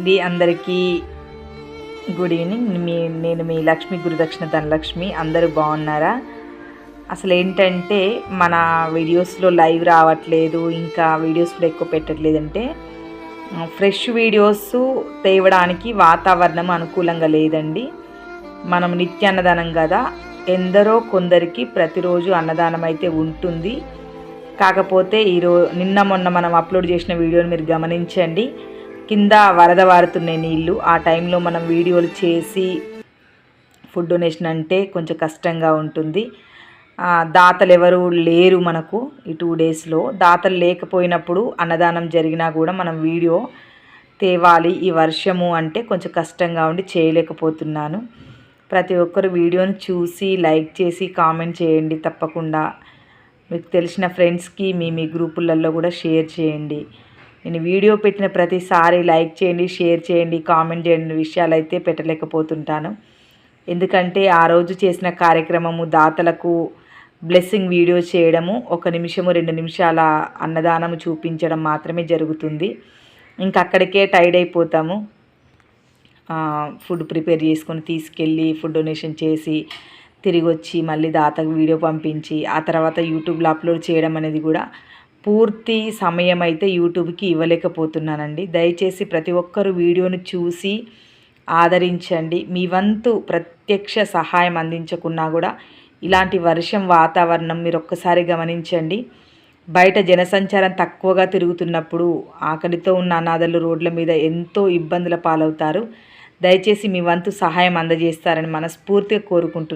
అండి అందరికీ good evening. మీ నేను మీ లక్ష్మి గురుదక్షిణ ధనలక్ష్మి. అందరూ బాగున్నారా? అసలు ఏంటంటే మన వీడియోస్లో లైవ్ రావట్లేదు ఇంకా వీడియోస్లో ఎక్కువ పెట్టట్లేదంటే ఫ్రెష్ వీడియోస్ తేవడానికి వాతావరణం అనుకూలంగా లేదండి. మనం నిత్య అన్నదానం కదా ఎందరో కొందరికి ప్రతిరోజు అన్నదానం అయితే ఉంటుంది. కాకపోతే ఈరో నిన్న మొన్న మనం అప్లోడ్ చేసిన వీడియోని మీరు గమనించండి. కింద వరద వారుతున్నాయి నీళ్ళు ఆ టైంలో మనం వీడియోలు చేసి ఫుడ్ డొనేషన్ అంటే కొంచెం కష్టంగా ఉంటుంది. దాతలు ఎవరు లేరు మనకు ఈ టూ డేస్లో. దాతలు లేకపోయినప్పుడు అన్నదానం జరిగినా కూడా మనం వీడియో తేవాలి. ఈ వర్షము అంటే కొంచెం కష్టంగా ఉండి చేయలేకపోతున్నాను. ప్రతి ఒక్కరు వీడియోని చూసి లైక్ చేసి కామెంట్ చేయండి తప్పకుండా. మీకు తెలిసిన ఫ్రెండ్స్కి మీ మీ గ్రూపులలో కూడా షేర్ చేయండి. నేను వీడియో పెట్టిన ప్రతిసారి లైక్ చేయండి షేర్ చేయండి కామెంట్ చేయండి విషయాలు అయితే పెట్టలేకపోతుంటాను. ఎందుకంటే ఆ రోజు చేసిన కార్యక్రమము దాతలకు బ్లెస్సింగ్ వీడియో చేయడము ఒక నిమిషము రెండు నిమిషాల అన్నదానము చూపించడం మాత్రమే జరుగుతుంది. ఇంకా అక్కడికే టైడ్ అయిపోతాము. ఫుడ్ ప్రిపేర్ చేసుకొని తీసుకెళ్ళి ఫుడ్ డొనేషన్ చేసి తిరిగి వచ్చి మళ్ళీ దాతకు వీడియో పంపించి ఆ తర్వాత యూట్యూబ్లో అప్లోడ్ చేయడం అనేది కూడా పూర్తి సమయం అయితే యూట్యూబ్కి ఇవ్వలేకపోతున్నానండి. దయచేసి ప్రతి ఒక్కరు వీడియోను చూసి ఆదరించండి. మీ వంతు ప్రత్యక్ష సహాయం అందించకున్నా కూడా ఇలాంటి వర్షం వాతావరణం మీరు ఒక్కసారి గమనించండి. బయట జనసంచారం తక్కువగా తిరుగుతున్నప్పుడు ఆకలితో ఉన్న అనాథలు రోడ్ల మీద ఎంతో ఇబ్బందుల పాలవుతారు. దయచేసి మీ వంతు సహాయం అందజేస్తారని మనస్ఫూర్తిగా కోరుకుంటున్నాను.